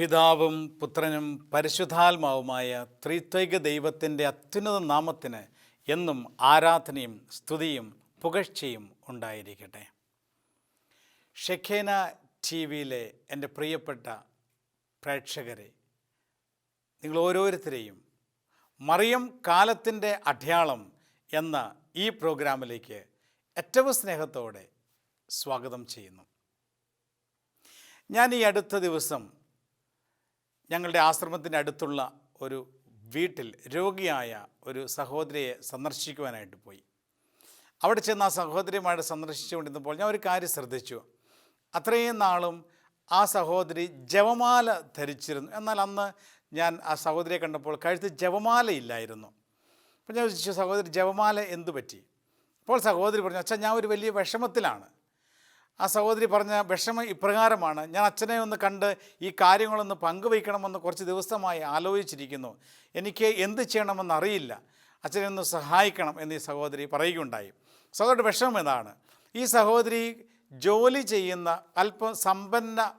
പിതാവും പുത്രനും പരിശുദ്ധാത്മാവുമായ ത്രിത്വൈക ദൈവത്തിന്റെ അത്യുന്നത നാമത്തിന് എന്നും ആരാധനയും സ്തുതിയും പുകഴ്ചയും ഉണ്ടായിരിക്കട്ടെ. ഷെഖേന ടി വിയിലെ എന്റെ പ്രിയപ്പെട്ട പ്രേക്ഷകരെ നിങ്ങൾ ഓരോരുത്തരെയും മറിയം കാലത്തിന്റെ അടയാളം എന്ന ഈ പ്രോഗ്രാമിലേക്ക് ഏറ്റവും സ്നേഹത്തോടെ സ്വാഗതം ചെയ്യുന്നു. ഞാൻ ഈ അടുത്ത ദിവസം ഞങ്ങളുടെ ആശ്രമത്തിന്റെ അടുത്തുള്ള ഒരു വീട്ടിൽ രോഗിയായ ഒരു സഹോദരിയെ സന്ദർശിക്കുവാനായിട്ട് പോയി. അവിടെ ചെന്ന് ആ സഹോദരിയുമായിട്ട് സന്ദർശിച്ചുകൊണ്ടിരുന്നപ്പോൾ ഞാൻ ഒരു കാര്യം ശ്രദ്ധിച്ചു. അത്രയും നാളും ആ സഹോദരി ജവമാല ധരിച്ചിരുന്നു. എന്നാൽ അന്ന് ഞാൻ ആ സഹോദരിയെ കണ്ടപ്പോൾ കഴുത്ത് ജവമാല ഇല്ലായിരുന്നു അപ്പോൾ ഞാൻ ചോദിച്ചു സഹോദരി ജവമാല എന്തു പറ്റി? അപ്പോൾ സഹോദരി പറഞ്ഞു അച്ഛാ ഞാൻ ഒരു വലിയ വിഷമത്തിലാണ്. ആ സഹോദരി പറഞ്ഞ വിഷമം ഇപ്രകാരമാണ്. ഞാൻ അച്ഛനെ ഒന്ന് കണ്ട് ഈ കാര്യങ്ങളൊന്ന് പങ്കുവയ്ക്കണമെന്ന് കുറച്ച് ദിവസമായി ആലോചിച്ചിരിക്കുന്നു. എനിക്ക് എന്ത് ചെയ്യണമെന്ന് അറിയില്ല. അച്ഛനെ ഒന്ന് സഹായിക്കണം എന്ന് ഈ സഹോദരി പറയുകയുണ്ടായി. സഹോദരി വിഷമം എന്താണ് ഈ സഹോദരി ജോലി ചെയ്യുന്ന അല്പം സമ്പന്ന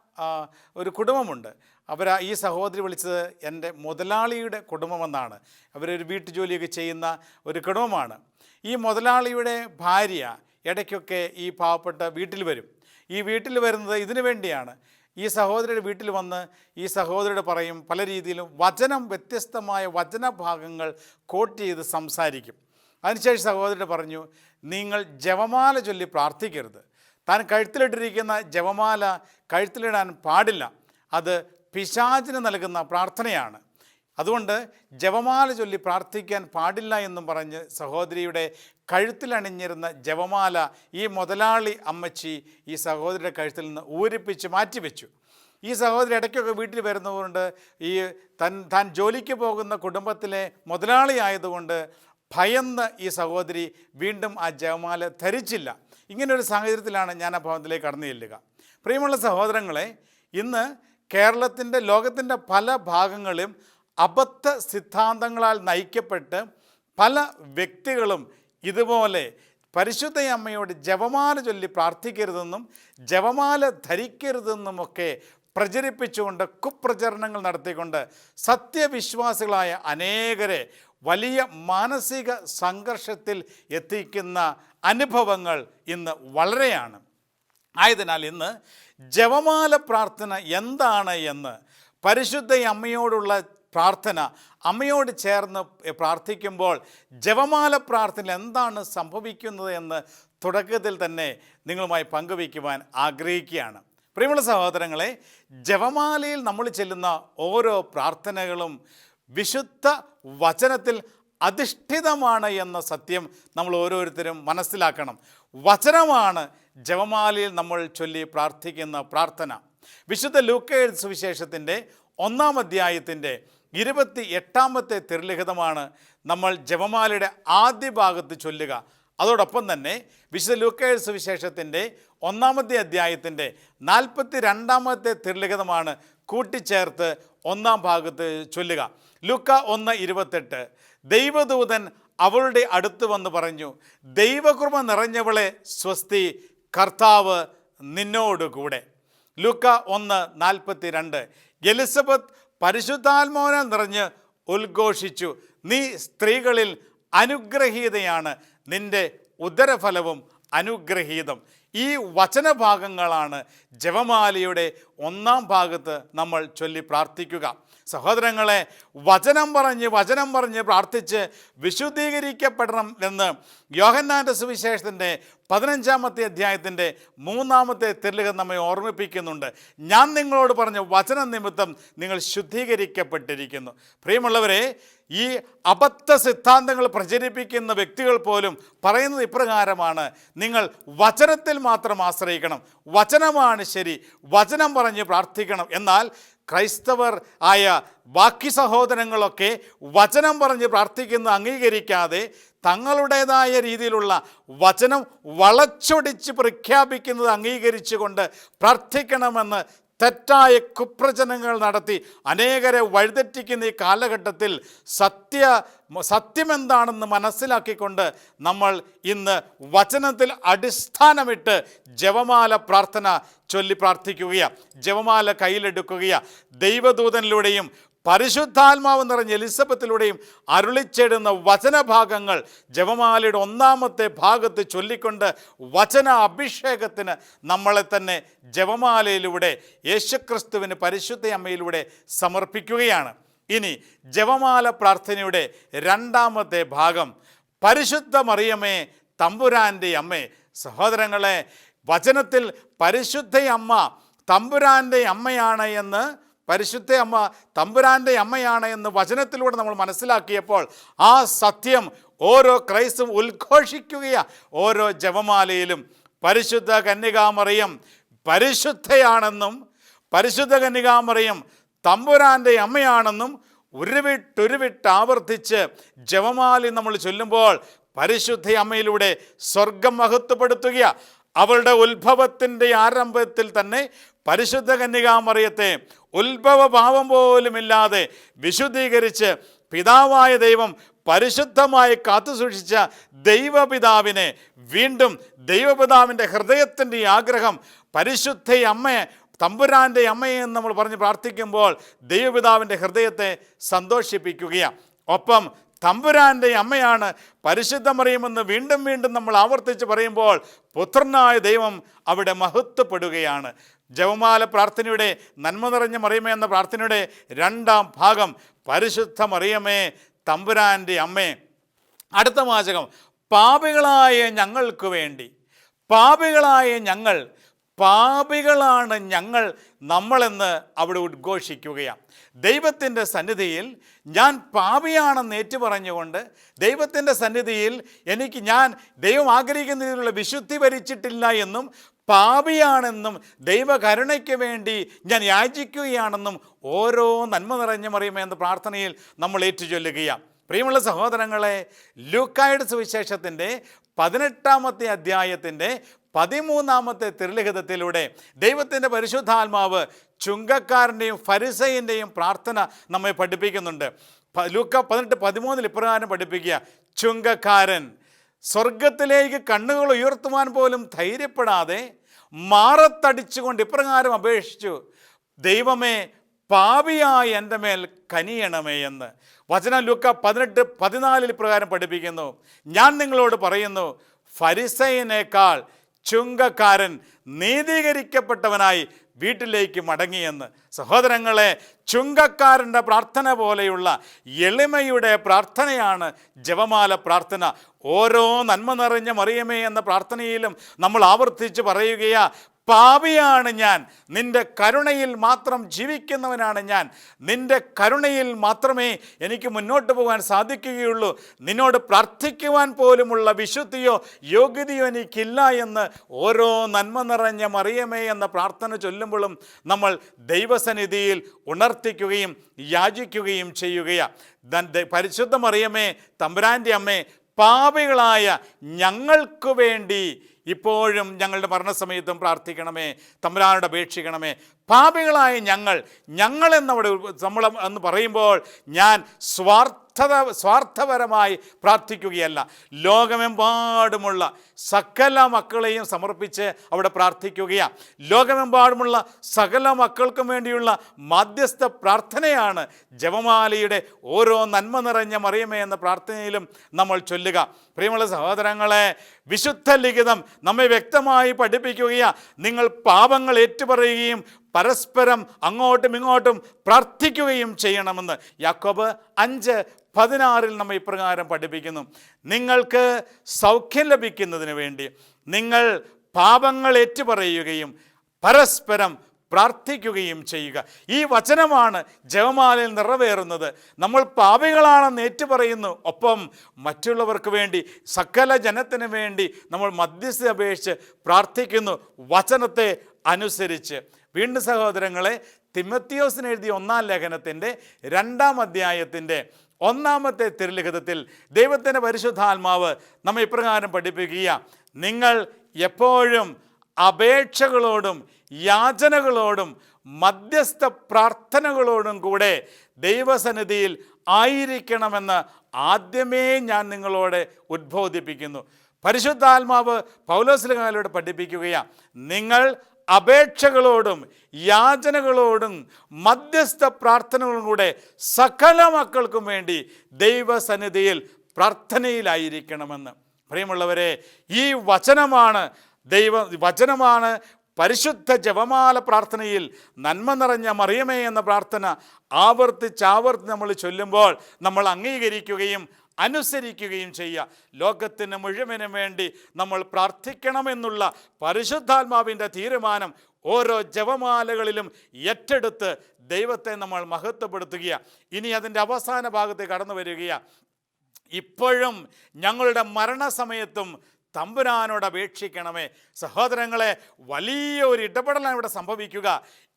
ഒരു കുടുംബമുണ്ട്. അവർ ഈ സഹോദരി വിളിച്ചത് എന്റെ മുതലാളിയുടെ കുടുംബമെന്നാണ്. അവരൊരു വീട്ടുജോലിയൊക്കെ ചെയ്യുന്ന ഒരു കുടുംബമാണ്. ഈ മുതലാളിയുടെ ഭാര്യ ഇടയ്ക്കൊക്കെ ഈ പാവപ്പെട്ട വീട്ടിൽ വരും. ഈ വീട്ടിൽ വരുന്നത് ഇതിനു വേണ്ടിയാണ്. ഈ സഹോദരിയുടെ വീട്ടിൽ വന്ന് ഈ സഹോദരിയുടെ പറയും പല രീതിയിലും വചനം വ്യത്യസ്തമായ വചനഭാഗങ്ങൾ കോട്ട് ചെയ്ത് സംസാരിക്കും. അതിനുശേഷം സഹോദരിയുടെ പറഞ്ഞു നിങ്ങൾ ജപമാല ചൊല്ലി പ്രാർത്ഥിക്കരുത്. താൻ കഴുത്തിലിട്ടിരിക്കുന്ന ജപമാല കഴുത്തിലിടാൻ പാടില്ല. അത് പിശാചിന് നൽകുന്ന പ്രാർത്ഥനയാണ്. അതുകൊണ്ട് ജപമാല ചൊല്ലി പ്രാർത്ഥിക്കാൻ പാടില്ല എന്നും പറഞ്ഞ് സഹോദരിയുടെ കഴുത്തിലണിഞ്ഞിരുന്ന ജപമാല ഈ മുതലാളി അമ്മച്ചി ഈ സഹോദരിയുടെ കഴുത്തിൽ നിന്ന് ഊരിപ്പിച്ച് മാറ്റിവെച്ചു. ഈ സഹോദരി ഇടയ്ക്കൊക്കെ വീട്ടിൽ വരുന്നതുകൊണ്ട് ഈ തൻ താൻ ജോലിക്ക് പോകുന്ന കുടുംബത്തിലെ മുതലാളി ആയതുകൊണ്ട് ഭയന്ന് ഈ സഹോദരി വീണ്ടും ആ ജപമാല ധരിച്ചില്ല. ഇങ്ങനൊരു സാഹചര്യത്തിലാണ് ഞാൻ ആ ഭവനത്തിലേക്ക് കടന്നു ചെല്ലുക. പ്രിയമുള്ള സഹോദരങ്ങളെ ഇന്ന് കേരളത്തിന്റെ ലോകത്തിന്റെ പല ഭാഗങ്ങളും അബദ്ധ സിദ്ധാന്തങ്ങളാൽ നയിക്കപ്പെട്ട് പല വ്യക്തികളും ഇതുപോലെ പരിശുദ്ധ അമ്മയോട് ജപമാല ചൊല്ലി പ്രാർത്ഥിക്കരുതെന്നും ജപമാല ധരിക്കരുതെന്നുമൊക്കെ പ്രചരിപ്പിച്ചുകൊണ്ട് കുപ്രചരണങ്ങൾ നടത്തിക്കൊണ്ട് സത്യവിശ്വാസികളായ അനേകരെ വലിയ മാനസിക സംഘർഷത്തിൽ എത്തിക്കുന്ന അനുഭവങ്ങൾ ഇന്ന് വളരെയാണ്. ആയതിനാൽ ഇന്ന് ജപമാല പ്രാർത്ഥന എന്താണ് എന്ന് പരിശുദ്ധ അമ്മയോടുള്ള പ്രാർത്ഥന അമ്മയോട് ചേർന്ന് പ്രാർത്ഥിക്കുമ്പോൾ ജപമാല പ്രാർത്ഥന എന്താണ് സംഭവിക്കുന്നത് എന്ന് തുടക്കത്തിൽ തന്നെ നിങ്ങളുമായി പങ്കുവയ്ക്കുവാൻ ആഗ്രഹിക്കുകയാണ്. പ്രിയമുള്ള സഹോദരങ്ങളെ ജപമാലയിൽ നമ്മൾ ചെല്ലുന്ന ഓരോ പ്രാർത്ഥനകളും വിശുദ്ധ വചനത്തിൽ അധിഷ്ഠിതമാണ് എന്ന സത്യം നമ്മൾ ഓരോരുത്തരും മനസ്സിലാക്കണം. വചനമാണ് ജപമാലയിൽ നമ്മൾ ചൊല്ലി പ്രാർത്ഥിക്കുന്ന പ്രാർത്ഥന. വിശുദ്ധ ലൂക്കേഴ്സ് സുവിശേഷത്തിന്റെ ഒന്നാം അധ്യായത്തിന്റെ ഇരുപത്തി എട്ടാമത്തെ തിരുലിഖിതമാണ് നമ്മൾ ജപമാലയുടെ ആദ്യ ഭാഗത്ത് ചൊല്ലുക. അതോടൊപ്പം തന്നെ വിശുദ്ധ ലൂക്കേഴ്സ് വിശേഷത്തിന്റെ ഒന്നാമത്തെ അധ്യായത്തിന്റെ നാൽപ്പത്തി രണ്ടാമത്തെ തിരുലിഖിതമാണ് കൂട്ടിച്ചേർത്ത് ഒന്നാം ഭാഗത്ത് ചൊല്ലുക. ലുക്ക ഒന്ന് ഇരുപത്തെട്ട്. ദൈവദൂതൻ അവളുടെ അടുത്ത് വന്ന് പറഞ്ഞു ദൈവകൃപ നിറഞ്ഞവളെ സ്വസ്തി കർത്താവ് നിന്നോട് കൂടെ ലുക്ക ഒന്ന് നാൽപ്പത്തി രണ്ട് എലിസബത്ത് പരിശുദ്ധാത്മാവിനാൽ നിറഞ്ഞ് ഉദ്ഘോഷിച്ചു. നീ സ്ത്രീകളിൽ അനുഗ്രഹീതയാണ്. നിന്റെ ഉദരഫലവും അനുഗ്രഹീതം. ഈ വചനഭാഗങ്ങളാണ് ജപമാലയുടെ ഒന്നാം ഭാഗത്ത് നമ്മൾ ചൊല്ലി പ്രാർത്ഥിക്കുക. സഹോദരങ്ങളെ വചനം പറഞ്ഞ് വചനം പറഞ്ഞ് പ്രാർത്ഥിച്ച് വിശുദ്ധീകരിക്കപ്പെടണം എന്ന് യോഹന്നാന്റെ സുവിശേഷത്തിന്റെ പതിനഞ്ചാമത്തെ അധ്യായത്തിന്റെ മൂന്നാമത്തെ തിരലുകൾ നമ്മെ ഓർമ്മിപ്പിക്കുന്നുണ്ട്. ഞാൻ നിങ്ങളോട് പറഞ്ഞ വചന നിമിത്തം നിങ്ങൾ ശുദ്ധീകരിക്കപ്പെട്ടിരിക്കുന്നു. പ്രിയമുള്ളവരെ ഈ അബദ്ധ സിദ്ധാന്തങ്ങൾ പ്രചരിപ്പിക്കുന്ന വ്യക്തികൾ പോലും പറയുന്നത് ഇപ്രകാരമാണ്. നിങ്ങൾ വചനത്തിൽ മാത്രം ആശ്രയിക്കണം. വചനമാണ് ശരി. വചനം പറഞ്ഞ് പ്രാർത്ഥിക്കണം. എന്നാൽ ക്രൈസ്തവർ ആയ ബാക്കി സഹോദരങ്ങളൊക്കെ വചനം പറഞ്ഞ് പ്രാർത്ഥിക്കുന്ന അംഗീകരിക്കാതെ തങ്ങളുടേതായ രീതിയിലുള്ള വചനം വളച്ചൊടിച്ച് പ്രഖ്യാപിക്കുന്നത് അംഗീകരിച്ചുകൊണ്ട് പ്രാർത്ഥിക്കണമെന്ന് തെറ്റായ കുപ്രചനങ്ങൾ നടത്തി അനേകരെ വഴിതെറ്റിക്കുന്ന ഈ കാലഘട്ടത്തിൽ സത്യ സത്യമെന്താണെന്ന് മനസ്സിലാക്കിക്കൊണ്ട് നമ്മൾ ഇന്ന് വചനത്തിൽ അടിസ്ഥാനമിട്ട് ജവമാല പ്രാർത്ഥന ചൊല്ലി പ്രാർത്ഥിക്കുകയാണ്. ജവമാല കയ്യിലെടുക്കുകയാണ്. ദൈവദൂതനിലൂടെയും പരിശുദ്ധാത്മാവ് നിറഞ്ഞ എലിസബത്തിലൂടെയും അരുളിച്ചേടുന്ന വചനഭാഗങ്ങൾ ജപമാലയുടെ ഒന്നാമത്തെ ഭാഗത്ത് ചൊല്ലിക്കൊണ്ട് വചന അഭിഷേകത്തിന് നമ്മളെ തന്നെ ജപമാലയിലൂടെ യേശുക്രിസ്തുവിന് പരിശുദ്ധ അമ്മയിലൂടെ സമർപ്പിക്കുകയാണ്. ഇനി ജപമാല പ്രാർത്ഥനയുടെ രണ്ടാമത്തെ ഭാഗം പരിശുദ്ധ മറിയമ്മേ തമ്പുരാന്റെ അമ്മേ സഹോദരങ്ങളെ വചനത്തിൽ പരിശുദ്ധയമ്മ തമ്പുരാന്റെ അമ്മയാണ് എന്ന് പരിശുദ്ധ അമ്മ തമ്പുരാന്റെ അമ്മയാണ് എന്ന് വചനത്തിലൂടെ നമ്മൾ മനസ്സിലാക്കിയപ്പോൾ ആ സത്യം ഓരോ ക്രൈസ്തും ഉദ്ഘോഷിക്കുകയാണ് ഓരോ ജപമാലയിലും പരിശുദ്ധ കന്യകാമറിയം പരിശുദ്ധയാണെന്നും പരിശുദ്ധ കന്യകാമറിയം തമ്പുരാന്റെ അമ്മയാണെന്നും ഉരുവിട്ടുരുവിട്ട് ആവർത്തിച്ച് ജപമാലി നമ്മൾ ചൊല്ലുമ്പോൾ പരിശുദ്ധ അമ്മയിലൂടെ സ്വർഗം മഹത്വപ്പെടുത്തുക അവളുടെ ഉത്ഭവത്തിന്റെ ആരംഭത്തിൽ തന്നെ പരിശുദ്ധ കന്യകാമറിയത്തെ ഉത്ഭവ ഭാവം പോലുമില്ലാതെ വിശുദ്ധീകരിച്ച് പിതാവായ ദൈവം പരിശുദ്ധമായി കാത്തുസൂക്ഷിച്ച ദൈവപിതാവിനെ വീണ്ടും ദൈവപിതാവിന്റെ ഹൃദയത്തിന്റെ ആഗ്രഹം പരിശുദ്ധ അമ്മയെ തമ്പുരാന്റെ അമ്മയെ എന്ന് നമ്മൾ പറഞ്ഞ് പ്രാർത്ഥിക്കുമ്പോൾ ദൈവപിതാവിന്റെ ഹൃദയത്തെ സന്തോഷിപ്പിക്കുകയാണ് ഒപ്പം തമ്പുരാന്റെ അമ്മയാണ് പരിശുദ്ധമറിയുമെന്ന് വീണ്ടും വീണ്ടും നമ്മൾ ആവർത്തിച്ച് പറയുമ്പോൾ പുത്രനായ ദൈവം അവിടെ മഹത്വപ്പെടുകയാണ്. ജവമാല പ്രാർത്ഥനയുടെ നന്മ നിറഞ്ഞ മറിയമേ എന്ന പ്രാർത്ഥനയുടെ രണ്ടാം ഭാഗം പരിശുദ്ധ മറിയമേ തമ്പുരാന്റെ അമ്മേ. അടുത്ത വാചകം പാപികളായ ഞങ്ങൾക്ക് വേണ്ടി. പാപികളായ ഞങ്ങൾ പാപികളാണ് ഞങ്ങൾ നമ്മളെന്ന് അവിടെ ഉദ്ഘോഷിക്കുകയാണ് ദൈവത്തിന്റെ സന്നിധിയിൽ ഞാൻ പാപിയാണെന്ന് ഏറ്റുപറഞ്ഞുകൊണ്ട് ദൈവത്തിന്റെ സന്നിധിയിൽ എനിക്ക് ഞാൻ ദൈവം ആഗ്രഹിക്കുന്ന രീതിയിലുള്ള വിശുദ്ധി ഭരിച്ചിട്ടില്ല എന്നും പാപിയാണെന്നും ദൈവകരുണയ്ക്ക് വേണ്ടി ഞാൻ യാചിക്കുകയാണെന്നും ഓരോ നന്മ നിറഞ്ഞ മറിയുമേ എന്ന പ്രാർത്ഥനയിൽ നമ്മൾ ഏറ്റുചൊല്ലുകയാണ് പ്രിയമുള്ള സഹോദരങ്ങളെ ലൂക്കായുടെ സുവിശേഷത്തിന്റെ പതിനെട്ടാമത്തെ അധ്യായത്തിന്റെ പതിമൂന്നാമത്തെ തിരുലിഖിതത്തിലൂടെ ദൈവത്തിന്റെ പരിശുദ്ധാത്മാവ് ചുങ്കക്കാരന്റെയും ഫരിസയിന്റെയും പ്രാർത്ഥന നമ്മെ പഠിപ്പിക്കുന്നുണ്ട്. ലൂക്ക പതിനെട്ട് പതിമൂന്നിൽ ഇപ്രകാരം പഠിപ്പിക്കുക. ചുങ്കക്കാരൻ സ്വർഗത്തിലേക്ക് കണ്ണുകൾ ഉയർത്തുവാൻ പോലും ധൈര്യപ്പെടാതെ മാറത്തടിച്ചുകൊണ്ട് ഇപ്രകാരം അപേക്ഷിച്ചു ദൈവമേ പാപിയായ എന്റെ മേൽ കനിയണമേ എന്ന്. വചന ലുക്ക പതിനെട്ട് പതിനാലിൽ പ്രകാരം പഠിപ്പിക്കുന്നു. ഞാൻ നിങ്ങളോട് പറയുന്നു ഫരിസയനേക്കാൾ ചുങ്കക്കാരൻ നീതീകരിക്കപ്പെട്ടവനായി വീട്ടിലേക്ക് മടങ്ങിയെന്ന്. സഹോദരങ്ങളെ ചുങ്കക്കാരന്റെ പ്രാർത്ഥന പോലെയുള്ള എളിമയുടെ പ്രാർത്ഥനയാണ് ജപമാല പ്രാർത്ഥന. ഓരോ നന്മ നിറഞ്ഞ മറിയമേ എന്ന പ്രാർത്ഥനയിലും നമ്മൾ ആവർത്തിച്ച് പറയുകയാ പാപിയാണ് ഞാൻ. നിന്റെ കരുണയിൽ മാത്രം ജീവിക്കുന്നവനാണ് ഞാൻ. നിന്റെ കരുണയിൽ മാത്രമേ എനിക്ക് മുന്നോട്ട് പോകാൻ സാധിക്കുകയുള്ളൂ. നിന്നോട് പ്രാർത്ഥിക്കുവാൻ പോലുമുള്ള വിശുദ്ധിയോ യോഗ്യതയോ എനിക്കില്ല എന്ന് ഓരോ നന്മ നിറഞ്ഞ മറിയമേ എന്ന പ്രാർത്ഥന ചൊല്ലുമ്പോഴും നമ്മൾ ദൈവസന്നിധിയിൽ ഉണർത്തിക്കുകയും യാചിക്കുകയും ചെയ്യുകയാണ് പരിശുദ്ധ മറിയമേ തമ്പുരാന്റെ അമ്മേ പാപികളായ ഞങ്ങൾക്ക് വേണ്ടി ഇപ്പോഴും ഞങ്ങളുടെ മരണസമയത്തും പ്രാർത്ഥിക്കണമേ തമ്പുരാനോട് അപേക്ഷിക്കണമേ. പാപികളായ ഞങ്ങൾ ഞങ്ങൾ എന്നവിടെ നമ്മൾ എന്ന് പറയുമ്പോൾ ഞാൻ സ്വാർത്ഥത സ്വാർത്ഥപരമായി പ്രാർത്ഥിക്കുകയല്ല. ലോകമെമ്പാടുമുള്ള സകല മക്കളെയും സമർപ്പിച്ച് അവിടെ പ്രാർത്ഥിക്കുകയാണ് ലോകമെമ്പാടുമുള്ള സകല മക്കൾക്കും വേണ്ടിയുള്ള മാധ്യസ്ഥ പ്രാർത്ഥനയാണ് ജപമാലയുടെ ഓരോ നന്മ നിറഞ്ഞ മറിയമേ എന്ന പ്രാർത്ഥനയിലും നമ്മൾ ചൊല്ലുക. പ്രിയമുള്ള സഹോദരങ്ങളെ വിശുദ്ധ ലിഖിതം നമ്മെ വ്യക്തമായി പഠിപ്പിക്കുകയാണ് നിങ്ങൾ പാപങ്ങൾ ഏറ്റുപറയുകയും പരസ്പരം അങ്ങോട്ടും ഇങ്ങോട്ടും പ്രാർത്ഥിക്കുകയും ചെയ്യണമെന്ന് യാക്കോബ് അഞ്ച് പതിനാറിൽ നമ്മൾ ഇപ്രകാരം പഠിപ്പിക്കുന്നു. നിങ്ങൾക്ക് സൗഖ്യം ലഭിക്കുന്നതിന് വേണ്ടി നിങ്ങൾ പാപങ്ങൾ ഏറ്റുപറയുകയും പരസ്പരം പ്രാർത്ഥിക്കുകയും ചെയ്യുക. ഈ വചനമാണ് ജവമാലിൽ നിറവേറുന്നത്. നമ്മൾ പാപികളാണെന്ന് ഏറ്റുപറയുന്നു. ഒപ്പം മറ്റുള്ളവർക്ക് വേണ്ടി സകല ജനത്തിന് വേണ്ടി നമ്മൾ മധ്യസ്ഥ അപേക്ഷിച്ച് പ്രാർത്ഥിക്കുന്നു. വചനത്തെ അനുസരിച്ച്. വീണ്ടും സഹോദരങ്ങളെ തിമത്തിയോസിന് എഴുതിയ ഒന്നാം ലേഖനത്തിന്റെ രണ്ടാം അധ്യായത്തിന്റെ ഒന്നാമത്തെ തിരുലിഖിതത്തിൽ ദൈവത്തിന്റെ പരിശുദ്ധാത്മാവ് നമ്മെ ഇപ്രകാരം പഠിപ്പിക്കുക. നിങ്ങൾ എപ്പോഴും അപേക്ഷകളോടും യാചനകളോടും മധ്യസ്ഥ പ്രാർത്ഥനകളോടും കൂടെ ദൈവസന്നിധിയിൽ ആയിരിക്കണമെന്ന് ആദ്യമേ ഞാൻ നിങ്ങളോട് ഉദ്ബോധിപ്പിക്കുന്നു. പരിശുദ്ധാത്മാവ് പൗലോസ്ലിഹാലോട് പഠിപ്പിക്കുകയാണ്. നിങ്ങൾ അപേക്ഷകളോടും യാചനകളോടും മധ്യസ്ഥ പ്രാർത്ഥനകളും കൂടെ സകല മക്കൾക്കും വേണ്ടി ദൈവസന്നിധിയിൽ പ്രാർത്ഥനയിലായിരിക്കണമെന്ന്. പ്രിയമുള്ളവരെ ഈ വചനമാണ് ദൈവ വചനമാണ് പരിശുദ്ധ ജപമാല പ്രാർത്ഥനയിൽ നന്മ നിറഞ്ഞ മറിയമേ എന്ന പ്രാർത്ഥന ആവർത്തിച്ചാവർത്തി നമ്മൾ ചൊല്ലുമ്പോൾ നമ്മൾ അംഗീകരിക്കുകയും അനുസരിക്കുകയും ചെയ്യുക. ലോകത്തിന് മുഴുവനും വേണ്ടി നമ്മൾ പ്രാർത്ഥിക്കണമെന്നുള്ള പരിശുദ്ധാത്മാവിന്റെ തീരുമാനം ഓരോ ജപമാലകളിലും ഏറ്റെടുത്ത് ദൈവത്തെ നമ്മൾ മഹത്വപ്പെടുത്തുകയാണ് ഇനി അതിന്റെ അവസാന ഭാഗത്ത് കടന്നു വരികയാണ് ഇപ്പോഴും ഞങ്ങളുടെ മരണസമയത്തും തമ്പുരാനോട് അപേക്ഷിക്കണമേ. സഹോദരങ്ങളെ വലിയ ഒരു ഇടപെടലാണ് ഇവിടെ സംഭവിക്കുക.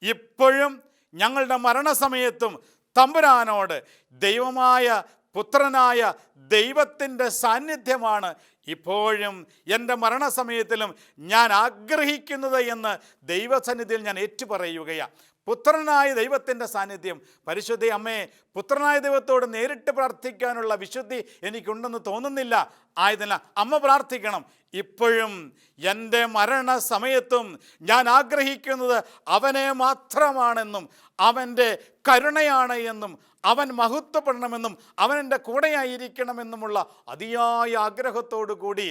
ഇപ്പോഴും ഞങ്ങളുടെ മരണസമയത്തും തമ്പുരാനോട് ദൈവമായ പുത്രനായ ദൈവത്തിന്റെ സാന്നിധ്യമാണ് ഇപ്പോഴും എന്റെ മരണസമയത്തിലും ഞാൻ ആഗ്രഹിക്കുന്നത് എന്ന് ദൈവസന്നിധിയിൽ ഞാൻ ഏറ്റുപറയുകയാണ് പുത്രനായ ദൈവത്തിന്റെ സാന്നിധ്യം. പരിശുദ്ധി അമ്മയെ പുത്രനായ ദൈവത്തോട് നേരിട്ട് പ്രാർത്ഥിക്കാനുള്ള വിശുദ്ധി എനിക്കുണ്ടെന്ന് തോന്നുന്നില്ല. ആയതിനാൽ അമ്മ പ്രാർത്ഥിക്കണം. ഇപ്പോഴും എന്റെ മരണ സമയത്തും ഞാൻ ആഗ്രഹിക്കുന്നത് അവനെ മാത്രമാണെന്നും അവന്റെ കരുണയാണ് എന്നും അവൻ മഹത്വപ്പെടണമെന്നും അവൻ എന്റെ കൂടെയായിരിക്കണമെന്നുമുള്ള അതിയായ ആഗ്രഹത്തോടു കൂടി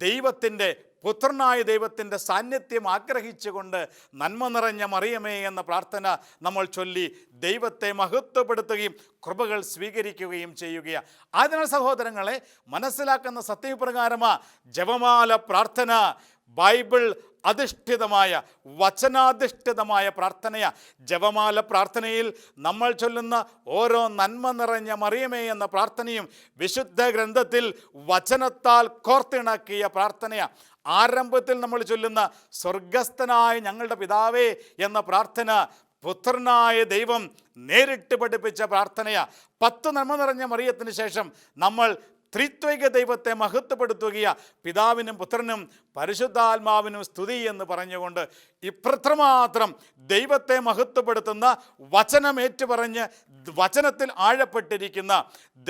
ദൈവത്തിന്റെ പുത്രനായ ദൈവത്തിന്റെ സാന്നിധ്യം ആഗ്രഹിച്ചുകൊണ്ട് നന്മ നിറഞ്ഞ മറിയമേ എന്ന പ്രാർത്ഥന നമ്മൾ ചൊല്ലി ദൈവത്തെ മഹത്വപ്പെടുത്തുകയും കൃപകൾ സ്വീകരിക്കുകയും ചെയ്യുകയാണ്. അതിനാൽ സഹോദരങ്ങളെ മനസ്സിലാക്കുന്ന സത്യപ്രകാരമാ ജപമാല പ്രാർത്ഥന ബൈബിൾ അധിഷ്ഠിതമായ വചനാധിഷ്ഠിതമായ പ്രാർത്ഥനയ. ജപമാല പ്രാർത്ഥനയിൽ നമ്മൾ ചൊല്ലുന്ന ഓരോ നന്മ നിറഞ്ഞ മറിയമേ എന്ന പ്രാർത്ഥനയും വിശുദ്ധ ഗ്രന്ഥത്തിൽ വചനത്താൽ കോർത്തിണക്കിയ പ്രാർത്ഥനയ. ആരംഭത്തിൽ നമ്മൾ ചൊല്ലുന്ന സ്വർഗസ്ഥനായ ഞങ്ങളുടെ പിതാവേ എന്ന പ്രാർത്ഥന പുത്രനായ ദൈവം നേരിട്ട് പഠിപ്പിച്ച പ്രാർത്ഥനയാ. പത്ത് നന്മ നിറഞ്ഞ മറിയത്തിന് ശേഷം നമ്മൾ ത്രിത്വിക ദൈവത്തെ മഹത്വപ്പെടുത്തുകയ പിതാവിനും പുത്രനും പരിശുദ്ധാത്മാവിനും സ്തുതി എന്ന് പറഞ്ഞുകൊണ്ട് ഇപ്രത്രമാത്രം ദൈവത്തെ മഹത്വപ്പെടുത്തുന്ന വചനം ഏറ്റുപറഞ്ഞ് വചനത്തിൽ ആഴപ്പെട്ടിരിക്കുന്ന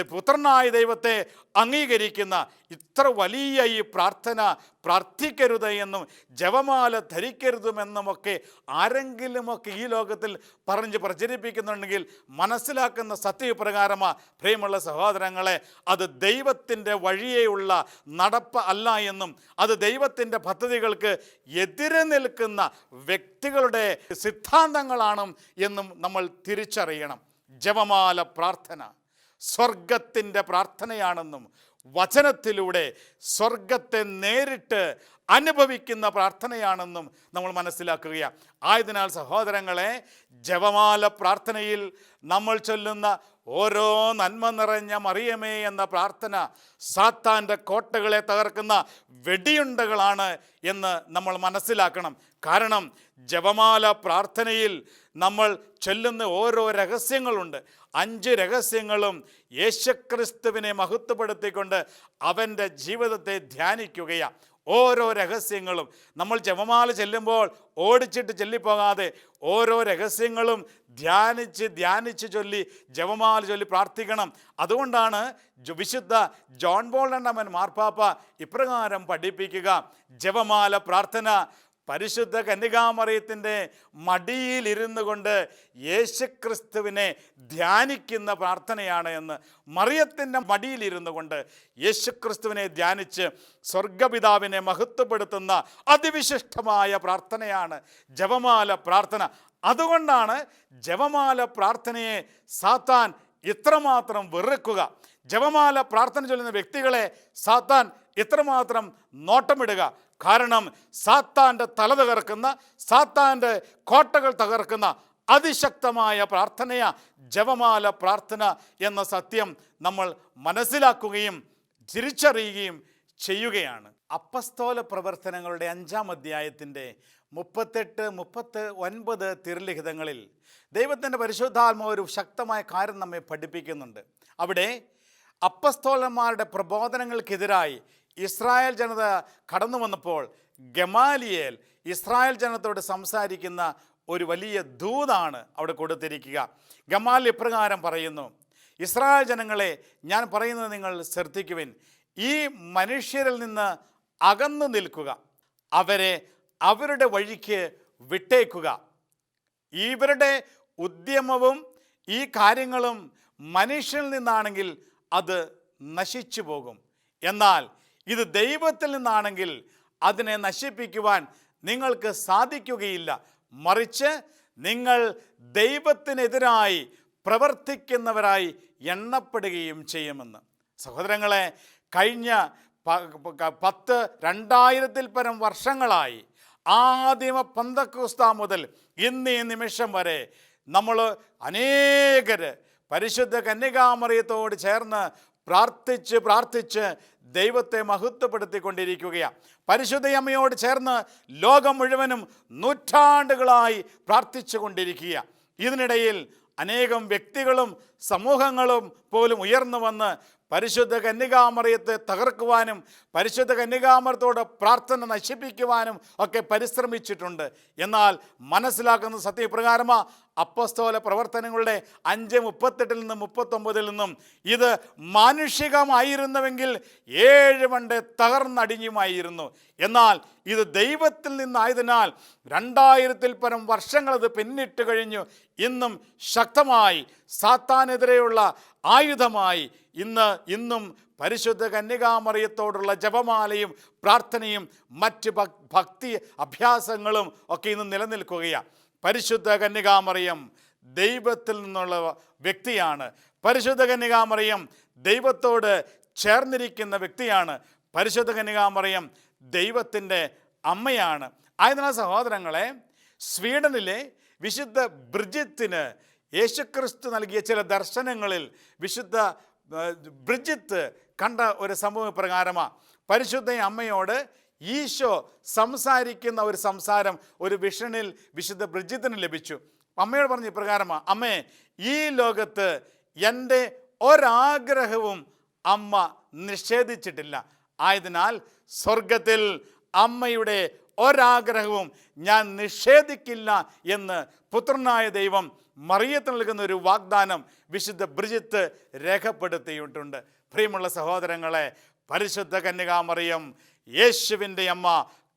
പുത്രനായ ദൈവത്തെ അംഗീകരിക്കുന്ന ഇത്ര വലിയ ഈ പ്രാർത്ഥന പ്രാർത്ഥിക്കരുത് എന്നും ജപമാല ധരിക്കരുതുമെന്നുമൊക്കെ ആരെങ്കിലുമൊക്കെ ഈ ലോകത്തിൽ പറഞ്ഞ് പ്രചരിപ്പിക്കുന്നുണ്ടെങ്കിൽ മനസ്സിലാക്കുന്ന സത്യപ്രകാരമാ പ്രിയമുള്ള സഹോദരങ്ങളെ അത് ദൈവത്തിന്റെ വഴിയേയുള്ള നടപ്പ് അല്ല എന്നും അത് ദൈവത്തിന്റെ പദ്ധതികൾക്ക് എതിരെ നിൽക്കുന്ന വ്യക്തികളുടെ സിദ്ധാന്തങ്ങളാണ് എന്നും നമ്മൾ തിരിച്ചറിയണം. ജപമാല പ്രാർത്ഥന. സ്വർഗത്തിന്റെ പ്രാർത്ഥനയാണെന്നും വചനത്തിലൂടെ സ്വർഗത്തെ നേരിട്ട് അനുഭവിക്കുന്ന പ്രാർത്ഥനയാണെന്നും നമ്മൾ മനസ്സിലാക്കുകയാണ് ആയതിനാൽ സഹോദരങ്ങളെ ജപമാല പ്രാർത്ഥനയിൽ നമ്മൾ ചൊല്ലുന്ന ഓരോ നന്മ നിറഞ്ഞ മറിയമേ എന്ന പ്രാർത്ഥന സാത്താന്റെ കോട്ടകളെ തകർക്കുന്ന വെടിയുണ്ടകളാണ് എന്ന് നമ്മൾ മനസ്സിലാക്കണം. കാരണം ജപമാല പ്രാർത്ഥനയിൽ നമ്മൾ ചൊല്ലുന്ന ഓരോ രഹസ്യങ്ങളുണ്ട്. അഞ്ച് രഹസ്യങ്ങളും യേശുക്രിസ്തുവിനെ മഹത്വപ്പെടുത്തിക്കൊണ്ട് അവന്റെ ജീവിതത്തെ ധ്യാനിക്കുകയാണ് ഓരോ രഹസ്യങ്ങളും. നമ്മൾ ജപമാല ചെല്ലുമ്പോൾ ഓടിച്ചിട്ട് ചൊല്ലിപ്പോകാതെ ഓരോ രഹസ്യങ്ങളും ധ്യാനിച്ച് ധ്യാനിച്ച് ചൊല്ലി ജപമാല ചൊല്ലി പ്രാർത്ഥിക്കണം. അതുകൊണ്ടാണ് വിശുദ്ധ ജോൺ ബോൾ രണ്ടാമൻ മാർപ്പാപ്പ ഇപ്രകാരം പഠിപ്പിക്കുക. ജപമാല പ്രാർത്ഥന പരിശുദ്ധ കന്യകാമറിയത്തിന്റെ മടിയിലിരുന്നു കൊണ്ട് യേശുക്രിസ്തുവിനെ ധ്യാനിക്കുന്ന പ്രാർത്ഥനയാണ് എന്ന് മറിയത്തിന്റെ മടിയിലിരുന്നു കൊണ്ട് യേശുക്രിസ്തുവിനെ ധ്യാനിച്ച് സ്വർഗപിതാവിനെ മഹത്വപ്പെടുത്തുന്ന അതിവിശിഷ്ടമായ പ്രാർത്ഥനയാണ് ജപമാല പ്രാർത്ഥന. അതുകൊണ്ടാണ് ജപമാല പ്രാർത്ഥനയെ സാത്താൻ ഇത്രമാത്രം വെറുക്കുക. ജപമാല പ്രാർത്ഥന ചൊല്ലുന്ന വ്യക്തികളെ സാത്താൻ ഇത്രമാത്രം നോട്ടമിടുക. കാരണം സാത്താന്റെ തല തകർക്കുന്ന സാത്താന്റെ കോട്ടകൾ തകർക്കുന്ന അതിശക്തമായ പ്രാർത്ഥനയ ജപമാല പ്രാർത്ഥന എന്ന സത്യം നമ്മൾ മനസ്സിലാക്കുകയും തിരിച്ചറിയുകയും ചെയ്യുകയാണ്. അപ്പസ്തോല പ്രവർത്തനങ്ങളുടെ അഞ്ചാം അധ്യായത്തിന്റെ മുപ്പത്തെട്ട് മുപ്പത്ത് ഒൻപത് തിരുലിഖിതങ്ങളിൽ ദൈവത്തിന്റെ പരിശുദ്ധാത്മാവ് ഒരു ശക്തമായ കാര്യം നമ്മെ പഠിപ്പിക്കുന്നുണ്ട്. അവിടെ അപ്പസ്തോലന്മാരുടെ പ്രബോധനങ്ങൾക്കെതിരായി ഇസ്രായേൽ ജനത കടന്നു വന്നപ്പോൾ ഗമാലിയേൽ ഇസ്രായേൽ ജനത്തോട് സംസാരിക്കുന്ന ഒരു വലിയ ദൂതാണ് അവിടെ കൊടുത്തിരിക്കുക. ഗമാൽ ഇപ്രകാരം പറയുന്നു ഇസ്രായേൽ ജനങ്ങളെ ഞാൻ പറയുന്നത് നിങ്ങൾ ശ്രദ്ധിക്കുവിൻ. ഈ മനുഷ്യരിൽ നിന്ന് അകന്നു നിൽക്കുക. അവരെ അവരുടെ വഴിക്ക് വിട്ടേക്കുക. ഇവരുടെ ഉദ്യമവും ഈ കാര്യങ്ങളും മനുഷ്യനിൽ നിന്നാണെങ്കിൽ അത് നശിച്ചു പോകും. എന്നാൽ ഇത് ദൈവത്തിൽ നിന്നാണെങ്കിൽ അതിനെ നശിപ്പിക്കുവാൻ നിങ്ങൾക്ക് സാധിക്കുകയില്ല. മറിച്ച് നിങ്ങൾ ദൈവത്തിനെതിരായി പ്രവർത്തിക്കുന്നവരായി എണ്ണപ്പെടുകയും ചെയ്യുമെന്ന്. സഹോദരങ്ങളെ കഴിഞ്ഞ പത്ത് രണ്ടായിരത്തിൽ പരം വർഷങ്ങളായി ആദിമ പന്തക്കുസ്ത മുതൽ ഇന്ന് ഈ നിമിഷം വരെ നമ്മൾ അനേകർ പരിശുദ്ധ കന്യകാമറിയത്തോട് ചേർന്ന് പ്രാർത്ഥിച്ച് പ്രാർത്ഥിച്ച് ദൈവത്തെ മഹത്വപ്പെടുത്തിക്കൊണ്ടിരിക്കുകയാണ്. പരിശുദ്ധയമ്മയോട് ചേർന്ന് ലോകം മുഴുവനും നൂറ്റാണ്ടുകളായി പ്രാർത്ഥിച്ചു കൊണ്ടിരിക്കുക ഇതിനിടയിൽ അനേകം വ്യക്തികളും സമൂഹങ്ങളും പോലും ഉയർന്നു വന്ന് പരിശുദ്ധ കന്യകാമറിയത്തെ തകർക്കുവാനും പരിശുദ്ധ കന്യകാമരത്തോട് പ്രാർത്ഥന നശിപ്പിക്കുവാനും ഒക്കെ പരിശ്രമിച്ചിട്ടുണ്ട്. എന്നാൽ മനസ്സിലാക്കുന്ന സത്യപ്രകാരമാ അപ്പസ്തോല പ്രവർത്തനങ്ങളുടെ അഞ്ച് മുപ്പത്തെട്ടിൽ നിന്നും മുപ്പത്തൊമ്പതിൽ നിന്നും ഇത് മാനുഷികമായിരുന്നുവെങ്കിൽ ഏഴ് വണ്ട് തകർന്നടിഞ്ഞുമായിരുന്നു. എന്നാൽ ഇത് ദൈവത്തിൽ നിന്നായതിനാൽ രണ്ടായിരത്തിൽ പരം വർഷങ്ങളത് പിന്നിട്ട് കഴിഞ്ഞു. ഇന്നും ശക്തമായി സാത്താനെതിരെയുള്ള ആയുധമായി ഇന്ന് ഇന്നും പരിശുദ്ധ കന്യകാമറിയത്തോടുള്ള ജപമാലയും പ്രാർത്ഥനയും മറ്റ് ഭക്- ഭക്തി അഭ്യാസങ്ങളും ഒക്കെ ഇന്ന് നിലനിൽക്കുകയാണ്. പരിശുദ്ധ കന്യകാമറിയം ദൈവത്തിൽ നിന്നുള്ള വ്യക്തിയാണ്. പരിശുദ്ധ കന്യകാമറിയം ദൈവത്തോട് ചേർന്നിരിക്കുന്ന വ്യക്തിയാണ്. പരിശുദ്ധ കന്യകാമറിയം ദൈവത്തിന്റെ അമ്മയാണ്. ആയതിനാൽ സഹോദരങ്ങളെ സ്വീഡനിലെ വിശുദ്ധ ബ്രിജിത്തിന് യേശുക്രിസ്തു നൽകിയ ചില ദർശനങ്ങളിൽ വിശുദ്ധ ബ്രിജിത്ത് കണ്ട ഒരു സംഭവ പ്രകാരമാണ് പരിശുദ്ധ അമ്മയോട് ഈശോ സംസാരിക്കുന്ന ഒരു സംസാരം ഒരു വിഷനിൽ വിശുദ്ധ ബ്രിജിത്തിന് ലഭിച്ചു. അമ്മയോട് പറഞ്ഞ ഇപ്രകാരമാണ് അമ്മേ ഈ ലോകത്ത് എന്റെ ഒരാഗ്രഹവും അമ്മ നിഷേധിച്ചിട്ടില്ല. ആയതിനാൽ സ്വർഗത്തിൽ അമ്മയുടെ ഒരാഗ്രഹവും ഞാൻ നിഷേധിക്കില്ല എന്ന് പുത്രനായ ദൈവം മറിയത്തിന് നൽകുന്ന ഒരു വാഗ്ദാനം വിശുദ്ധ ബ്രിജിത്ത് രേഖപ്പെടുത്തിയിട്ടുണ്ട്. പ്രിയമുള്ള സഹോദരങ്ങളെ പരിശുദ്ധ കന്യകാമറിയം യേശുവിന്റെ അമ്മ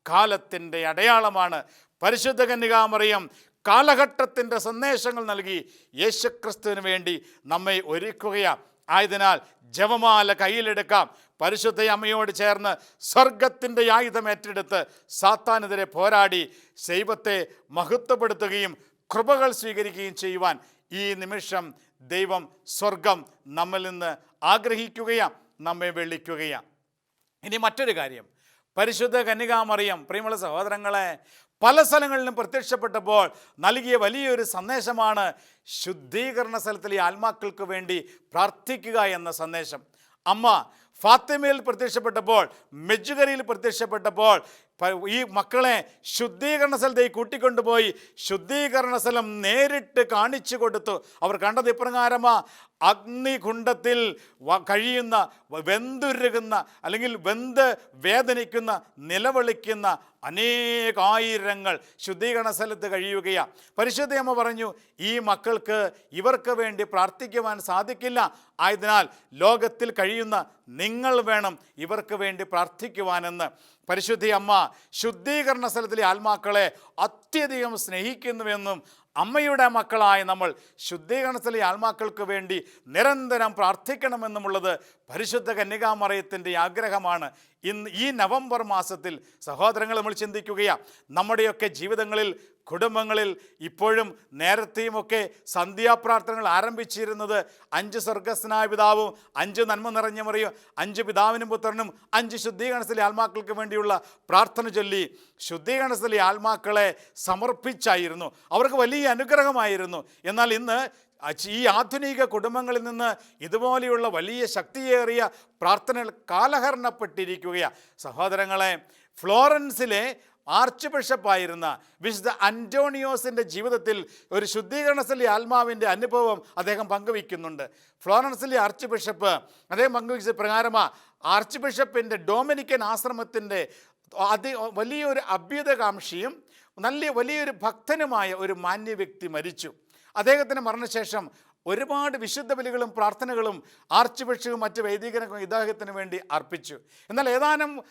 കാലത്തിന്റെ അടയാളമാണ്. പരിശുദ്ധ കന്യകാമറിയം കാലഘട്ടത്തിന്റെ സന്ദേശങ്ങൾ നൽകി യേശുക്രിസ്തുവിന് വേണ്ടി നമ്മെ ഒരുക്കുകയാണ് ആയതിനാൽ ജപമാല കയ്യിലെടുക്കാം. പരിശുദ്ധ അമ്മയോട് ചേർന്ന് സ്വർഗത്തിന്റെ ആയുധം ഏറ്റെടുത്ത് സാത്താനെതിരെ പോരാടി ശൈവത്തെ മഹത്വപ്പെടുത്തുകയും കൃപകൾ സ്വീകരിക്കുകയും ചെയ്യുവാൻ ഈ നിമിഷം ദൈവം സ്വർഗം നമ്മിൽ നിന്ന് ആഗ്രഹിക്കുകയാണ് നമ്മെ വെള്ളിക്കുകയാണ്. ഇനി മറ്റൊരു കാര്യം. പരിശുദ്ധ കന്യകാമറിയം പ്രിയമുള്ള സഹോദരങ്ങളെ പല സ്ഥലങ്ങളിലും പ്രത്യക്ഷപ്പെട്ടപ്പോൾ നൽകിയ വലിയൊരു സന്ദേശമാണ് ശുദ്ധീകരണ സ്ഥലത്തിലെ ആത്മാക്കൾക്ക് വേണ്ടി പ്രാർത്ഥിക്കുക എന്ന സന്ദേശം. അമ്മ ഫാത്തിമയിൽ പ്രത്യക്ഷപ്പെട്ടപ്പോൾ മെജുകരിയിൽ പ്രത്യക്ഷപ്പെട്ടപ്പോൾ ഈ മക്കളെ ശുദ്ധീകരണ സ്ഥലത്തേക്ക് കൂട്ടിക്കൊണ്ടുപോയി. ശുദ്ധീകരണ സ്ഥലം നേരിട്ട് കാണിച്ചു കൊടുത്തു. അവർ കണ്ടത് ഇപ്രകാരമാ അഗ്നികുണ്ഡത്തിൽ കഴിയുന്ന വെന്തുരുകുന്ന അല്ലെങ്കിൽ വെന്ത് വേദനിക്കുന്ന നിലവിളിക്കുന്ന അനേകായിരങ്ങൾ ശുദ്ധീകരണ സ്ഥലത്ത് കഴിയുകയാണ് പരിശുദ്ധയമ്മ പറഞ്ഞു ഈ മക്കൾക്ക് ഇവർക്ക് വേണ്ടി പ്രാർത്ഥിക്കുവാൻ സാധിക്കില്ല. ആയതിനാൽ ലോകത്തിൽ കഴിയുന്ന നിങ്ങൾ വേണം ഇവർക്ക് വേണ്ടി പ്രാർത്ഥിക്കുവാനെന്ന്. പരിശുദ്ധി അമ്മ ശുദ്ധീകരണ സ്ഥലത്തിലെ ആത്മാക്കളെ അത്യധികം സ്നേഹിക്കുന്നുവെന്നും അമ്മയുടെ മക്കളായ നമ്മൾ ശുദ്ധീകരണത്തിലെ ആത്മാക്കൾക്ക് വേണ്ടി നിരന്തരം പ്രാർത്ഥിക്കണമെന്നുമുള്ളത് പരിശുദ്ധ കന്യകാമറയത്തിന്റെ ആഗ്രഹമാണ് ഇന്ന് ഈ നവംബർ മാസത്തിൽ സഹോദരങ്ങൾ നമ്മൾ ചിന്തിക്കുകയാണ് നമ്മുടെയൊക്കെ ജീവിതങ്ങളിൽ കുടുംബങ്ങളിൽ ഇപ്പോഴും നേരത്തെയുമൊക്കെ സന്ധ്യാപ്രാർത്ഥനകൾ ആരംഭിച്ചിരുന്നത് അഞ്ച് സ്വർഗസ്നായ പിതാവും അഞ്ച് നന്മ നിറഞ്ഞ മറിയും അഞ്ച് പിതാവിനും പുത്രനും അഞ്ച് ശുദ്ധീകരണത്തിലെ ആത്മാക്കൾക്ക് വേണ്ടിയുള്ള പ്രാർത്ഥന ചൊല്ലി ശുദ്ധീകരണത്തിലെ ആത്മാക്കളെ സമർപ്പിച്ചായിരുന്നു. അവർക്ക് വലിയ അനുഗ്രഹമായിരുന്നു. എന്നാൽ ഇന്ന് ഈ ആധുനിക കുടുംബങ്ങളിൽ നിന്ന് ഇതുപോലെയുള്ള വലിയ ശക്തിയേറിയ പ്രാർത്ഥനകൾ കാലഹരണപ്പെട്ടിരിക്കുകയാണ് സഹോദരങ്ങളെ ഫ്ലോറൻസിലെ ആർച്ച് ബിഷപ്പായിരുന്ന വിശുദ്ധ അന്റോണിയോസിന്റെ ജീവിതത്തിൽ ഒരു ശുദ്ധീകരണസ്ഥലി ആത്മാവിന്റെ അനുഭവം അദ്ദേഹം പങ്കുവയ്ക്കുന്നുണ്ട്. ഫ്ലോറൻസിലെ ആർച്ച് ബിഷപ്പ് അദ്ദേഹം പങ്കുവച്ച പ്രകാരമാണ് ആർച്ച് ബിഷപ്പിന്റെ ഡൊമിനിക്കൻ ആശ്രമത്തിന്റെ അതി വലിയൊരു അഭ്യുതകാംക്ഷിയും നല്ല വലിയൊരു ഭക്തനുമായ ഒരു മാന്യ വ്യക്തി മരിച്ചു. അദ്ദേഹത്തിന്റെ മരണശേഷം ഒരുപാട് വിശുദ്ധ ബലികളും പ്രാർത്ഥനകളും ആർച്ച് ബിഷപ്പും മറ്റ് വൈദികനും ഇദ്ദേഹത്തിന് വേണ്ടി അർപ്പിച്ചു. എന്നാൽ ഏതാനും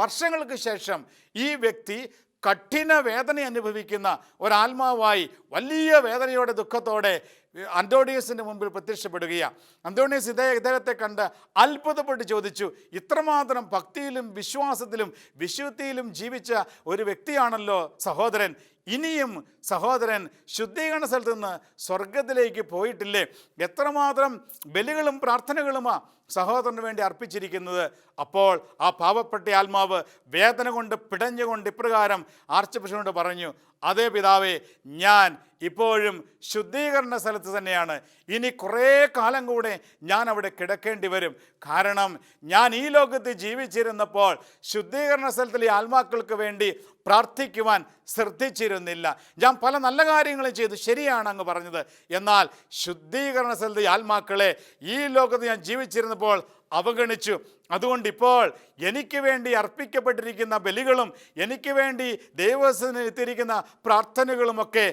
വർഷങ്ങൾക്ക് ശേഷം ഈ വ്യക്തി കഠിന വേദന അനുഭവിക്കുന്ന ഒരാത്മാവായി വലിയ വേദനയോടെ ദുഃഖത്തോടെ അന്റോണിയസിന്റെ മുമ്പിൽ പ്രത്യക്ഷപ്പെടുകയാണ്. അന്തോണിയസ് ഇതേ ഇദ്ദേഹത്തെ കണ്ട് അത്ഭുതപ്പെട്ട് ചോദിച്ചു ഇത്രമാത്രം ഭക്തിയിലും വിശ്വാസത്തിലും വിശുദ്ധിയിലും ജീവിച്ച ഒരു വ്യക്തിയാണല്ലോ സഹോദരൻ. ഇനിയും സഹോദരൻ ശുദ്ധീകരണ സ്ഥലത്ത് നിന്ന് സ്വർഗത്തിലേക്ക് പോയിട്ടില്ലേ? എത്രമാത്രം ബലികളും പ്രാർത്ഥനകളുമാ സഹോദരന് വേണ്ടി അർപ്പിച്ചിരിക്കുന്നത് അപ്പോൾ ആ പാവപ്പെട്ട ആത്മാവ് വേദന കൊണ്ട് പിടഞ്ഞുകൊണ്ട് ഇപ്രകാരം ആർച്ച് ബിഷപ്പിനോട് പറഞ്ഞു അതേ പിതാവേ ഞാൻ ഇപ്പോഴും ശുദ്ധീകരണ സ്ഥലത്ത് തന്നെയാണ്. ഇനി കുറേ കാലം കൂടെ ഞാൻ അവിടെ കിടക്കേണ്ടി വരും. കാരണം ഞാൻ ഈ ലോകത്ത് ജീവിച്ചിരുന്നപ്പോൾ ശുദ്ധീകരണ സ്ഥലത്തിലെ ആത്മാക്കൾക്ക് വേണ്ടി പ്രാർത്ഥിക്കുവാൻ ശ്രദ്ധിച്ചിരുന്നില്ല. ഞാൻ പല നല്ല കാര്യങ്ങളും ചെയ്തു ശരിയാണ് അങ്ങ് പറഞ്ഞത്. എന്നാൽ ശുദ്ധീകരണ സ്ഥലത്തെ ആത്മാക്കളെ ഈ ലോകത്ത് ഞാൻ ജീവിച്ചിരുന്നപ്പോൾ അവഗണിച്ചു. അതുകൊണ്ട് ഇപ്പോൾ എനിക്ക് വേണ്ടി അർപ്പിക്കപ്പെട്ടിരിക്കുന്ന ബലികളും എനിക്ക് വേണ്ടി ദൈവത്തിന് എത്തിയിരിക്കുന്ന പ്രാർത്ഥനകളുമൊക്കെ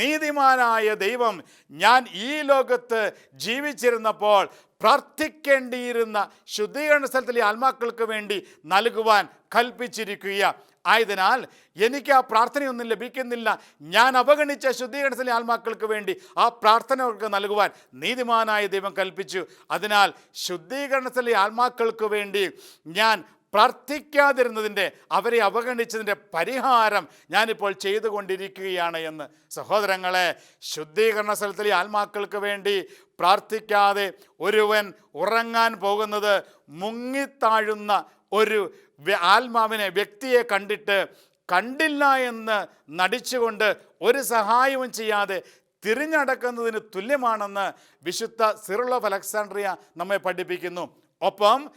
നീതിമാനായ ദൈവം ഞാൻ ഈ ലോകത്ത് ജീവിച്ചിരുന്നപ്പോൾ പ്രാർത്ഥിക്കേണ്ടിയിരുന്ന ശുദ്ധീകരണ സ്ഥലത്തിലെ ആത്മാക്കൾക്ക് വേണ്ടി നൽകുവാൻ കൽപ്പിച്ചിരിക്കുക ആയതിനാൽ എനിക്ക് ആ പ്രാർത്ഥനയൊന്നും ലഭിക്കുന്നില്ല. ഞാൻ അവഗണിച്ച ശുദ്ധീകരണത്തിലെ ആത്മാക്കൾക്ക് വേണ്ടി ആ പ്രാർത്ഥന നൽകുവാൻ നീതിമാനായ ദൈവം കൽപ്പിച്ചു. അതിനാൽ ശുദ്ധീകരണത്തിലെ ആത്മാക്കൾക്ക് വേണ്ടി ഞാൻ പ്രാർത്ഥിക്കാതിരുന്നതിന്റെ അവരെ അവഗണിച്ചതിന്റെ പരിഹാരം ഞാനിപ്പോൾ ചെയ്തുകൊണ്ടിരിക്കുകയാണ് എന്ന്. സഹോദരങ്ങളെ ശുദ്ധീകരണ സ്ഥലത്തിലെ ആത്മാക്കൾക്ക് വേണ്ടി പ്രാർത്ഥിക്കാതെ ഒരുവൻ ഉറങ്ങാൻ പോകുന്നത് മുങ്ങിത്താഴുന്ന ഒരു ആത്മാവിനെ വ്യക്തിയെ കണ്ടിട്ട് കണ്ടില്ല എന്ന് നടിച്ചുകൊണ്ട് ഒരു സഹായവും ചെയ്യാതെ തിരിഞ്ഞടക്കുന്നതിന് തുല്യമാണെന്ന് വിശുദ്ധ സിറുള്ള അലക്സാണ്ട്രിയ നമ്മെ പഠിപ്പിക്കുന്നു. ഒപ്പം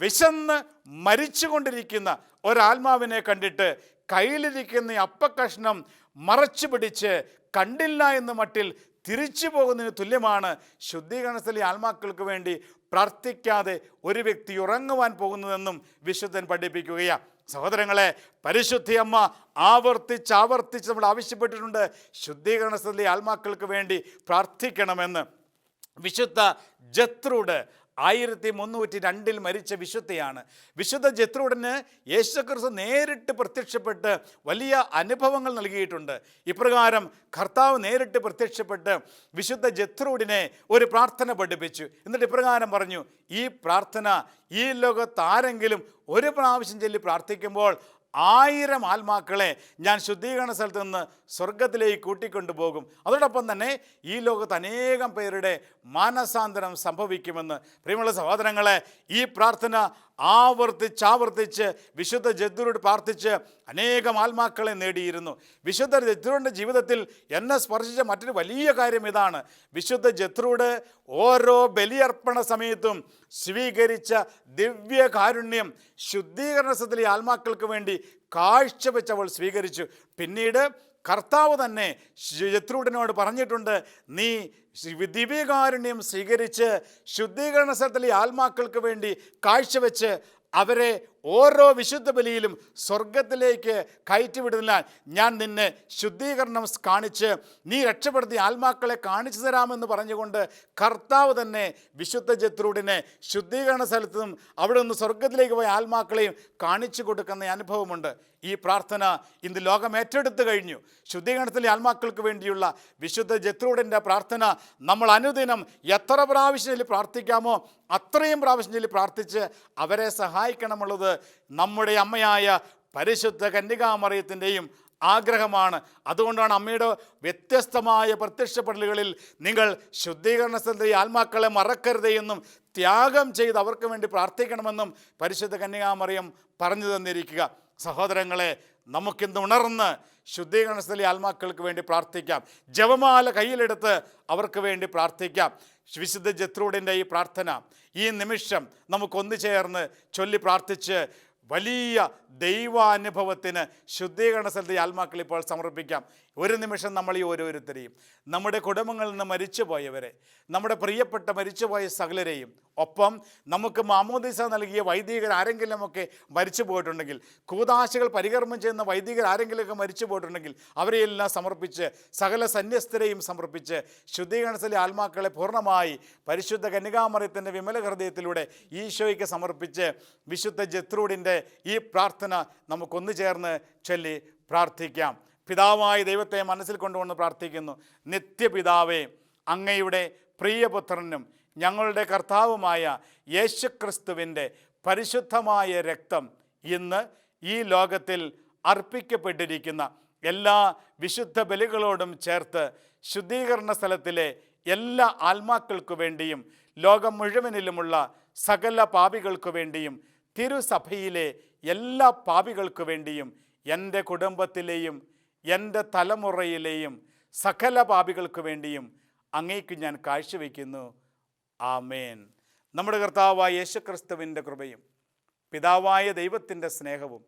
വിശന്ന് മരിച്ചുകൊണ്ടിരിക്കുന്ന ഒരാത്മാവിനെ കണ്ടിട്ട് കയ്യിലിരിക്കുന്ന അപ്പക്കഷ്ണം മറച്ചു പിടിച്ച് കണ്ടില്ല എന്ന് മട്ടിൽ തിരിച്ചു പോകുന്നതിന് തുല്യമാണ് ശുദ്ധീകരണത്തിലെ ആത്മാക്കൾക്ക് വേണ്ടി പ്രാർത്ഥിക്കാതെ ഒരു വ്യക്തി ഉറങ്ങുവാൻ പോകുന്നതെന്നും വിശുദ്ധൻ പഠിപ്പിക്കുകയാണ് സഹോദരങ്ങളെ പരിശുദ്ധി അമ്മ ആവർത്തിച്ച് ആവർത്തിച്ച് നമ്മൾ ആവശ്യപ്പെട്ടിട്ടുണ്ട്. ശുദ്ധീകരണ ശുദ്ധീകരണത്തിലെ ആത്മാക്കൾക്ക് വേണ്ടി പ്രാർത്ഥിക്കണമെന്ന്. വിശുദ്ധ ജത്രൂഡ് ആയിരത്തി മുന്നൂറ്റി രണ്ടിൽ മരിച്ച വിശുദ്ധയാണ്. വിശുദ്ധ ജത്രുടന് യേശുക്രിസ്തു നേരിട്ട് പ്രത്യക്ഷപ്പെട്ട് വലിയ അനുഭവങ്ങൾ നൽകിയിട്ടുണ്ട്. ഇപ്രകാരം കർത്താവ് നേരിട്ട് പ്രത്യക്ഷപ്പെട്ട് വിശുദ്ധ ജത്രുടിനെ ഒരു പ്രാർത്ഥന പഠിപ്പിച്ചു. എന്നിട്ട് ഇപ്രകാരം പറഞ്ഞു ഈ പ്രാർത്ഥന ഈ ലോകത്താരെങ്കിലും ഒരു പ്രാവശ്യം ചൊല്ലി പ്രാർത്ഥിക്കുമ്പോൾ ആയിരം ആത്മാക്കളെ ഞാൻ ശുദ്ധീകരണ സ്ഥലത്ത് നിന്ന് സ്വർഗത്തിലേക്ക് കൂട്ടിക്കൊണ്ടുപോകും. അതോടൊപ്പം തന്നെ ഈ ലോകത്ത് അനേകം പേരുടെ മാനസാന്തരം സംഭവിക്കുമെന്ന് പ്രിയമുള്ള സഹോദരങ്ങളെ ഈ പ്രാർത്ഥന ആവർത്തിച്ചാവർത്തിച്ച് വിശുദ്ധ ജദ്ദുരോട് പ്രാർത്ഥിച്ച് അനേകം ആത്മാക്കളെ നേടിയിരുന്നു. വിശുദ്ധ ജദ്രുവിന്റെ ജീവിതത്തിൽ എന്നെ സ്പർശിച്ച മറ്റൊരു വലിയ കാര്യം ഇതാണ്. വിശുദ്ധ ജത്രുട് ഓരോ ബലിയർപ്പണ സമയത്തും സ്വീകരിച്ച ദിവ്യകാരുണ്യം ശുദ്ധീകരണത്തിലെ ആത്മാക്കൾക്ക് വേണ്ടി കാഴ്ചവെച്ച് അവൾ സ്വീകരിച്ചു. പിന്നീട് കർത്താവ് തന്നെ ശത്രുടനോട് പറഞ്ഞിട്ടുണ്ട് നീ ദിവ്യകാരുണ്യം സ്വീകരിച്ച് ശുദ്ധീകരണ സ്ഥലത്തിലെ ആത്മാക്കൾക്ക് വേണ്ടി കാഴ്ചവെച്ച് അവരെ ഓരോ വിശുദ്ധ ബലിയിലും സ്വർഗത്തിലേക്ക് കയറ്റിവിടുന്നതിനാൽ ഞാൻ നിന്നെ ശുദ്ധീകരണം കാണിച്ച് നീ രക്ഷപ്പെടുത്തി ആത്മാക്കളെ കാണിച്ചു തരാമെന്ന് പറഞ്ഞുകൊണ്ട് കർത്താവ് തന്നെ വിശുദ്ധ ജത്രൂഡിനെ ശുദ്ധീകരണ സ്ഥലത്തു നിന്നും അവിടെ നിന്ന് സ്വർഗത്തിലേക്ക് പോയ ആത്മാക്കളെയും കാണിച്ചു കൊടുക്കുന്ന അനുഭവമുണ്ട്. ഈ പ്രാർത്ഥന ഇന്ന് ലോകം ഏറ്റെടുത്തു കഴിഞ്ഞു. ശുദ്ധീകരണത്തിലെ ആത്മാക്കൾക്ക് വേണ്ടിയുള്ള വിശുദ്ധ ജത്രൂഡന്റെ പ്രാർത്ഥന നമ്മൾ അനുദിനം എത്ര പ്രാവശ്യം പ്രാർത്ഥിക്കാമോ അത്രയും പ്രാവശ്യം പ്രാർത്ഥിച്ച് അവരെ സഹായിക്കണമുള്ളത് നമ്മുടെ അമ്മയായ പരിശുദ്ധ കന്യകാമറിയത്തിന്റെയും ആഗ്രഹമാണ്. അതുകൊണ്ടാണ് അമ്മയുടെ വ്യത്യസ്തമായ പ്രത്യക്ഷപ്പെടലുകളിൽ നിങ്ങൾ ശുദ്ധീകരണ സ്ഥലത്തെ ആത്മാക്കളെ മറക്കരുതേ എന്നും ത്യാഗം ചെയ്ത് അവർക്ക് വേണ്ടി പ്രാർത്ഥിക്കണമെന്നും പരിശുദ്ധ കന്യകാമറിയം പറഞ്ഞു തന്നിരിക്കുക. സഹോദരങ്ങളെ നമുക്കിന്ന് ഉണർന്ന് ശുദ്ധീകരണ സ്ഥലി ആത്മാക്കൾക്ക് വേണ്ടി പ്രാർത്ഥിക്കാം. ജപമാല കയ്യിലെടുത്ത് അവർക്ക് വേണ്ടി പ്രാർത്ഥിക്കാം. വിശുദ്ധ ജത്രൂഡിന്റെ ഈ പ്രാർത്ഥന ഈ നിമിഷം നമുക്കൊന്നു ചേർന്ന് ചൊല്ലി പ്രാർത്ഥിച്ച് വലിയ ദൈവാനുഭവത്തിന് ശുദ്ധീകരണ സ്ഥലത്ത് ആത്മാക്കൾ ഇപ്പോൾ സമർപ്പിക്കാം. ഒരു നിമിഷം നമ്മൾ ഈ ഓരോരുത്തരെയും നമ്മുടെ കുടുംബങ്ങളിൽ നിന്ന് മരിച്ചുപോയവരെ നമ്മുടെ പ്രിയപ്പെട്ട മരിച്ചുപോയ സകലരെയും ഒപ്പം നമുക്ക് മാമോദിസ നൽകിയ വൈദികർ ആരെങ്കിലുമൊക്കെ മരിച്ചു പോയിട്ടുണ്ടെങ്കിൽ കൂതാശകൾ പരികർമ്മം ചെയ്യുന്ന വൈദികർ ആരെങ്കിലുമൊക്കെ മരിച്ചു പോയിട്ടുണ്ടെങ്കിൽ അവരെയെല്ലാം സമർപ്പിച്ച് സകല സന്യസ്തരെയും സമർപ്പിച്ച് ശുദ്ധീകരണത്തിലെ ആത്മാക്കളെ പൂർണമായി പരിശുദ്ധ കന്യകാമറിയത്തിന്റെ വിമല ഹൃദയത്തിലൂടെ ഈശോയ്ക്ക് സമർപ്പിച്ച് വിശുദ്ധ ജത്രൂഡിന്റെ ഈ പ്രാർത്ഥന നമുക്കൊന്നു ചേർന്ന് ചൊല്ലി പ്രാർത്ഥിക്കാം. പിതാവായ ദൈവത്തെ മനസ്സിൽ കൊണ്ടുവന്ന് പ്രാർത്ഥിക്കുന്നു. നിത്യപിതാവേ അങ്ങയുടെ പ്രിയപുത്രനും ഞങ്ങളുടെ കർത്താവുമായ യേശുക്രിസ്തുവിന്റെ പരിശുദ്ധമായ രക്തം ഇന്ന് ഈ ലോകത്തിൽ അർപ്പിക്കപ്പെട്ടിരിക്കുന്ന എല്ലാ വിശുദ്ധ ബലികളോടും ചേർത്ത് ശുദ്ധീകരണ സ്ഥലത്തിലെ എല്ലാ ആത്മാക്കൾക്കു വേണ്ടിയും ലോകം മുഴുവനിലുമുള്ള സകല പാപികൾക്കു വേണ്ടിയും തിരുസഭയിലെ എല്ലാ പാപികൾക്കു വേണ്ടിയും എന്റെ കുടുംബത്തിലെയും എന്റെ തലമുറയിലെയും സകല പാപികൾക്കു വേണ്ടിയും അങ്ങേക്ക് ഞാൻ കാഴ്ചവെക്കുന്നു. ആമേൻ. നമ്മുടെ കർത്താവായ യേശുക്രിസ്തുവിന്റെ കൃപയും പിതാവായ ദൈവത്തിന്റെ സ്നേഹവും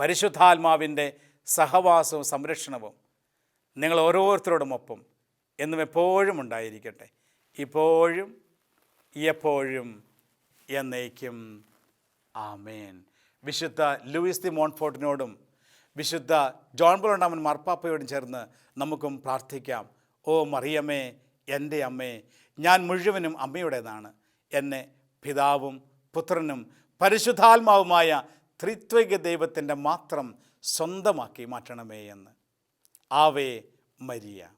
പരിശുദ്ധാത്മാവിന്റെ സഹവാസവും സംരക്ഷണവും നിങ്ങൾ ഓരോരുത്തരോടുമൊപ്പം എന്നും എപ്പോഴും ഉണ്ടായിരിക്കട്ടെ. ഇപ്പോഴും എപ്പോഴും എന്നേക്കും. ആമേൻ. വിശുദ്ധ ലൂയിസ് ദി മോൺഫോർട്ടിനോടും വിശുദ്ധ ജോൺ ബോളണ്ടാമൻ മാർപ്പാപ്പയോടും ചേർന്ന് നമുക്കും പ്രാർത്ഥിക്കാം. ഓ മറിയമ്മേ എന്റെ അമ്മേ ഞാൻ മുഴുവനും അമ്മയുടേതാണ്. എന്നെ പിതാവും പുത്രനും പരിശുദ്ധാത്മാവുമായ ത്രിത്വിക ദൈവത്തിന്റെ മാത്രം സ്വന്തമാക്കി മാറ്റണമേ എന്ന്. Ave Maria.